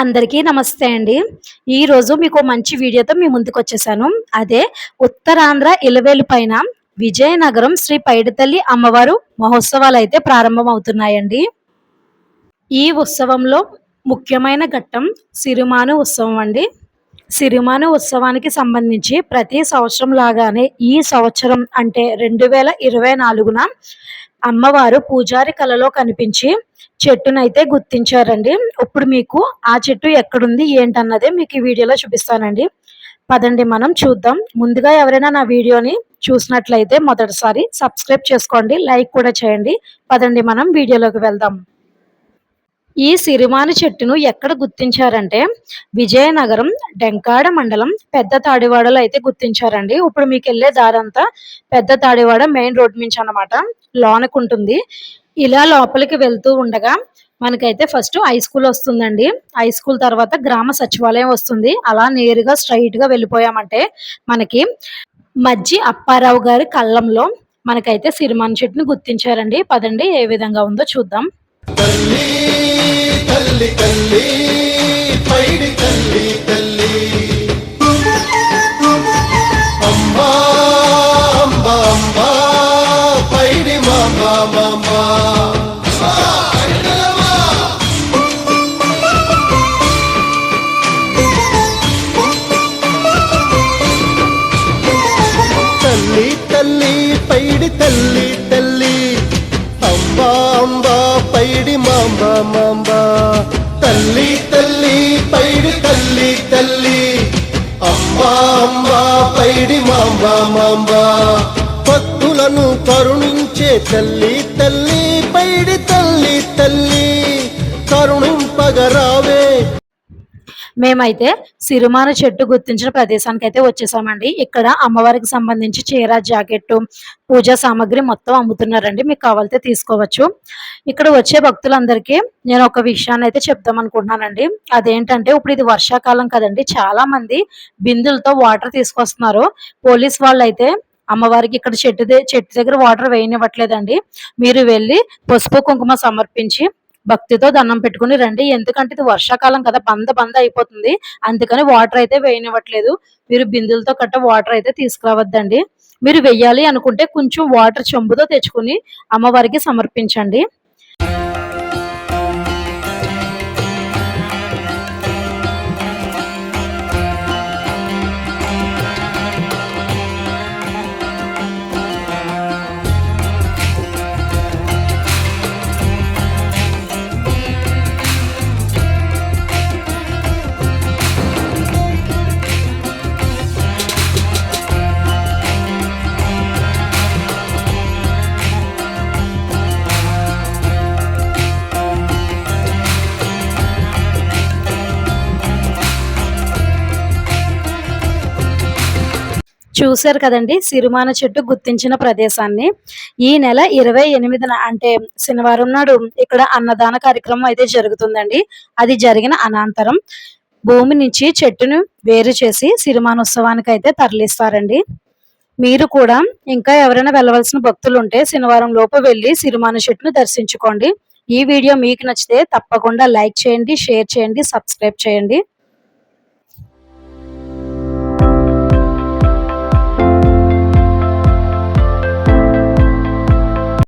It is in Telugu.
అందరికీ నమస్తే అండి. ఈ రోజు మీకు మంచి వీడియోతో మీ ముందుకు వచ్చేసాను. అదే ఉత్తరాంధ్ర ఇలవేలు పైన విజయనగరం శ్రీ పైడితల్లి అమ్మవారు మహోత్సవాలు అయితే ప్రారంభమవుతున్నాయండి. ఈ ఉత్సవంలో ముఖ్యమైన ఘట్టం సిరిమాను ఉత్సవం అండి. సిరిమాను ఉత్సవానికి సంబంధించి ప్రతి సంవత్సరం లాగానే ఈ సంవత్సరం అంటే రెండు వేల ఇరవై నాలుగున అమ్మవారు పూజారి కలలో కనిపించి చెట్టునైతే గుర్తించారండి. ఇప్పుడు మీకు ఆ చెట్టు ఎక్కడుంది ఏంటన్నదే మీకు ఈ వీడియోలో చూపిస్తానండి. పదండి మనం చూద్దాం. ముందుగా ఎవరైనా నా వీడియోని చూసినట్లయితే మొదటిసారి సబ్స్క్రైబ్ చేసుకోండి లైక్ కూడా చేయండి. పదండి మనం వీడియోలోకి వెళ్దాం. ఈ సిరిమాను చెట్టును ఎక్కడ గుర్తించారంటే విజయనగరం డెంకాడ మండలం పెద్ద తాడివాడలో అయితే గుర్తించారండి. ఇప్పుడు మీకు వెళ్ళే దారంతా పెద్ద తాడివాడ మెయిన్ రోడ్ నుంచి అన్నమాట. లోనకుంటుంది ఇలా లోపలికి వెళ్తూ ఉండగా మనకైతే ఫస్ట్ హై స్కూల్ వస్తుందండి. హై స్కూల్ తర్వాత గ్రామ సచివాలయం వస్తుంది. అలా నేరుగా స్ట్రైట్గా వెళ్ళిపోయామంటే మనకి మజ్జి అప్పారావు గారి కళ్ళంలో మనకైతే సిరిమాన్ చెట్టును గుర్తించారండి. పదండి ఏ విధంగా ఉందో చూద్దాం. తల్లి తల్లి తల్లి పైడి తల్లి తల్లి. అంబా పైడి మాంబా మాంబా. భక్తులను కరుణించే తల్లి తల్లి పైడి తల్లి తల్లి. కరుణింపగరావే మేమైతే సిరిమాను చెట్టు గుర్తించిన ప్రదేశానికి అయితే వచ్చేసామండి. ఇక్కడ అమ్మవారికి సంబంధించి చీర జాకెట్ పూజా సామాగ్రి మొత్తం అమ్ముతున్నారండి. మీకు కావాలితే తీసుకోవచ్చు. ఇక్కడ వచ్చే భక్తులందరికీ నేను ఒక విషయాన్ని అయితే చెప్దాం అనుకుంటున్నానండి. అదేంటంటే ఇప్పుడు ఇది వర్షాకాలం కదండి. చాలా మంది బిందులతో వాటర్ తీసుకొస్తున్నారు. పోలీస్ వాళ్ళు అయితే అమ్మవారికి ఇక్కడ చెట్టు చెట్టు దగ్గర వాటర్ వేయనివ్వట్లేదండి. మీరు వెళ్ళి పసుపు కుంకుమ సమర్పించి భక్తితో దండం పెట్టుకుని రండి. ఎందుకంటే ఇది వర్షాకాలం కదా బంద బంద అయిపోతుంది. అందుకని వాటర్ అయితే వేయనివ్వట్లేదు. మీరు బిందులతో కట్ట వాటర్ అయితే తీసుకురావద్దండి. మీరు వెయ్యాలి అనుకుంటే కొంచెం వాటర్ చెంబుతో తెచ్చుకుని అమ్మవారికి సమర్పించండి. చూశారు కదండి సిరిమాన చెట్టు గుర్తించిన ప్రదేశాన్ని. ఈ నెల ఇరవై ఎనిమిదిన అంటే శనివారం నాడు ఇక్కడ అన్నదాన కార్యక్రమం అయితే జరుగుతుందండి. అది జరిగిన అనంతరం భూమి నుంచి చెట్టును వేరు చేసి సిరిమానోత్సవానికి అయితే తరలిస్తారండి. మీరు కూడా ఇంకా ఎవరైనా వెళ్ళవలసిన భక్తులు ఉంటే శనివారం లోపు వెళ్ళి సిరిమాన చెట్టును దర్శించుకోండి. ఈ వీడియో మీకు నచ్చితే తప్పకుండా లైక్ చేయండి షేర్ చేయండి సబ్స్క్రైబ్ చేయండి.